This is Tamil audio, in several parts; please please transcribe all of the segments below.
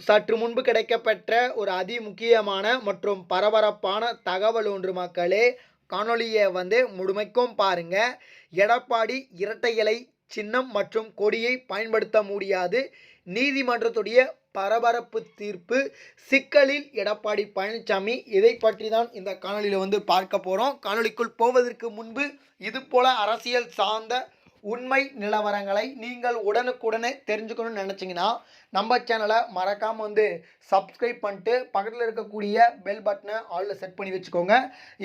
சற்று முன்பு கிடைக்கப்பெற்ற ஒரு அதி முக்கியமான மற்றும் பரபரப்பான தகவல் ஒன்று மக்களே. காணொளியை வந்து முழுமைக்கும் பாருங்க. எடப்பாடி இரட்டை இலை சின்னம் மற்றும் கொடியை பயன்படுத்த முடியாது. நீதிமன்றத்துடைய பரபரப்பு தீர்ப்பு சிக்கலில் எடப்பாடி பழனிசாமி இதை பற்றி தான் இந்த காணொளியில் வந்து பார்க்க போகிறோம் காணொளிக்குள் போவதற்கு முன்பு இது போல அரசியல் சார்ந்த உண்மை நிலவரங்களை நீங்கள் உடனுக்குடனே தெரிஞ்சுக்கணும்னு நினச்சிங்கன்னா நம்ம சேனலை மறக்காமல் வந்து சப்ஸ்கிரைப் பண்ணிட்டு பக்கத்தில் இருக்கக்கூடிய பெல் பட்டனை ஆளில் செட் பண்ணி வச்சுக்கோங்க.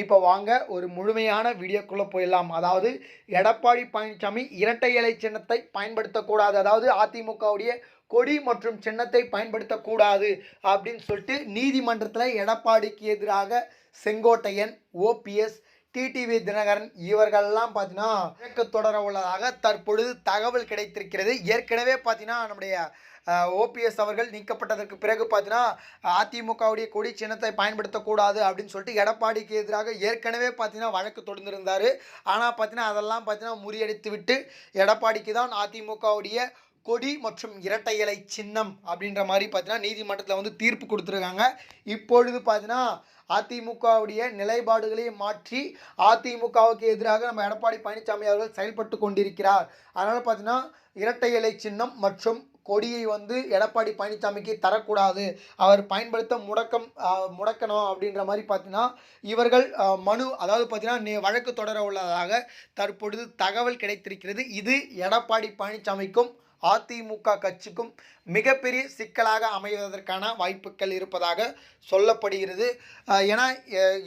இப்போ வாங்க ஒரு முழுமையான வீடியோக்குள்ளே போயிடலாம். அதாவது எடப்பாடி பழனிசாமி இரட்டை இலை சின்னத்தை பயன்படுத்தக்கூடாது. அதாவது அதிமுகவுடைய கொடி மற்றும் சின்னத்தை பயன்படுத்தக்கூடாது அப்படின்னு சொல்லிட்டு நீதிமன்றத்தில் எடப்பாடிக்கு எதிராக செங்கோட்டையன் ஓபிஎஸ் டிடிவி தினகரன் இவர்கள்லாம் பார்த்தீங்கன்னா இயக்க தொடர உள்ளதாக தற்பொழுது தகவல் கிடைத்திருக்கிறது. ஏற்கனவே பார்த்தீங்கன்னா நம்முடைய ஓபிஎஸ் அவர்கள் நீக்கப்பட்டதற்கு பிறகு பார்த்தீங்கன்னா அதிமுகவுடைய கொடி சின்னத்தை பயன்படுத்தக்கூடாது அப்படின்னு சொல்லிட்டு எடப்பாடிக்கு எதிராக ஏற்கனவே பார்த்தீங்கன்னா வழக்கு தொடர்ந்திருந்தார் ஆனால் பார்த்தீங்கன்னா அதெல்லாம் பார்த்தீங்கன்னா முறியடித்து விட்டு எடப்பாடிக்கு தான் அதிமுகவுடைய கொடி மற்றும் இரட்டை இலை சின்னம் அப்படின்ற மாதிரி பார்த்தீங்கன்னா நீதிமன்றத்தில் வந்து தீர்ப்பு கொடுத்துருக்காங்க. இப்பொழுது பார்த்தீங்கன்னா அதிமுகவுடைய நிலைப்பாடுகளை மாற்றி அதிமுகவுக்கு எதிராக நம்ம எடப்பாடி பழனிசாமி அவர்கள் செயல்பட்டு கொண்டிருக்கிறார். அதனால் பார்த்தீங்கன்னா இரட்டை இலை சின்னம் மற்றும் கொடியை வந்து எடப்பாடி பழனிசாமிக்கு தரக்கூடாது. அவர் பயன்படுத்த முடக்கம் முடக்கணும் அப்படின்ற மாதிரி பார்த்தீங்கன்னா இவர்கள் மனு அதாவது பார்த்தீங்கன்னா வழக்கு தொடர உள்ளதாக தற்பொழுது தகவல் கிடைத்திருக்கிறது. இது எடப்பாடி பழனிசாமிக்கும் அதிமுக கட்சிக்கும் மிகப்பெரிய சிக்கலாக அமைவதற்கான வாய்ப்புகள் இருப்பதாக சொல்லப்படுகிறது. ஏன்னா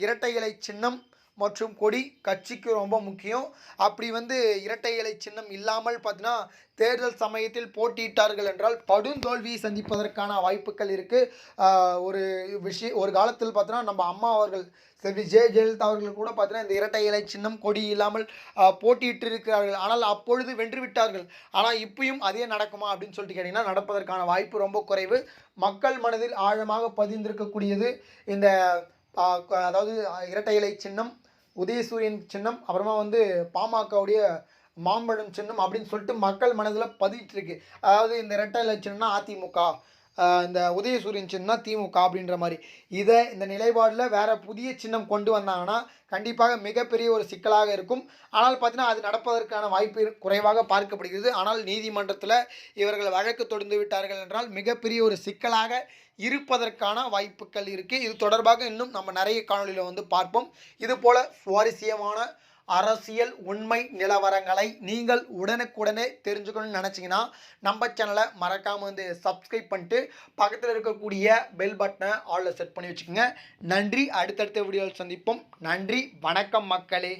இரட்டை இலை சின்னம் மற்றும் கொடி கட்சிக்கு ரொம்ப முக்கியம். அப்படி வந்து இரட்டை இலை சின்னம் இல்லாமல் பார்த்தீங்கன்னா தேர்தல் சமயத்தில் போட்டியிட்டார்கள் என்றால் படுந்தோல்வியை சந்திப்பதற்கான வாய்ப்புகள் இருக்குது ஒரு விஷயம் ஒரு காலத்தில் பார்த்தோன்னா நம்ம அம்மா அவர்கள் செல்வி ஜெய ஜெயலலிதா அவர்கள் கூட பார்த்தீங்கன்னா இந்த இரட்டை இலை சின்னம் கொடி இல்லாமல் போட்டியிட்டு இருக்கிறார்கள் ஆனால் அப்பொழுது வென்று விட்டார்கள். ஆனால் இப்பயும் அதே நடக்குமா அப்படின்னு சொல்லிட்டு கேட்டிங்கன்னா நடப்பதற்கான வாய்ப்பு ரொம்ப குறைவு. மக்கள் மனதில் ஆழமாக பதிந்திருக்கக்கூடியது இந்த அதாவது இரட்டை இலை சின்னம் உதயசூரியன் சின்னம் அப்புறமா வந்து பாமகவுடைய மாம்பழம் சின்னம் அப்படின்னு சொல்லிட்டு மக்கள் மனதில் பதிட்டு இருக்கு அதாவது இந்த ரெட்டை இலை சின்னம்னா அதிமுக. இந்த உதயசூரியன் சின்னம் திமுக அப்படின்ற மாதிரி. இதை இந்த நிலைப்பாடில் வேறு புதிய சின்னம் கொண்டு வந்தாங்கன்னா கண்டிப்பாக மிகப்பெரிய ஒரு சிக்கலாக இருக்கும். ஆனால் பார்த்தீங்கன்னா அது நடப்பதற்கான வாய்ப்பு குறைவாக பார்க்கப்படுகிறது. ஆனால் நீதிமன்றத்தில் இவர்கள் வழக்கு தொடர்ந்து விட்டார்கள் என்றால் மிகப்பெரிய ஒரு சிக்கலாக இருப்பதற்கான வாய்ப்புகள் இருக்குது இது தொடர்பாக இன்னும் நம்ம நிறைய காணொலியில் வந்து பார்ப்போம். இது போல் சுவாரஸ்யமான அரசியல் உண்மை நிலவரங்களை நீங்கள் உடனுக்குடனே தெரிஞ்சுக்கணும்னு நினச்சிங்கன்னா நம்ம சேனலை மறக்காமல் வந்து சப்ஸ்கிரைப் பண்ணிட்டு பக்கத்தில் இருக்கக்கூடிய பெல் பட்டனை ஆலில் செட் பண்ணி வச்சுக்கோங்க. நன்றி. அடுத்தடுத்த வீடியோவில் சந்திப்போம். நன்றி. வணக்கம் மக்களே.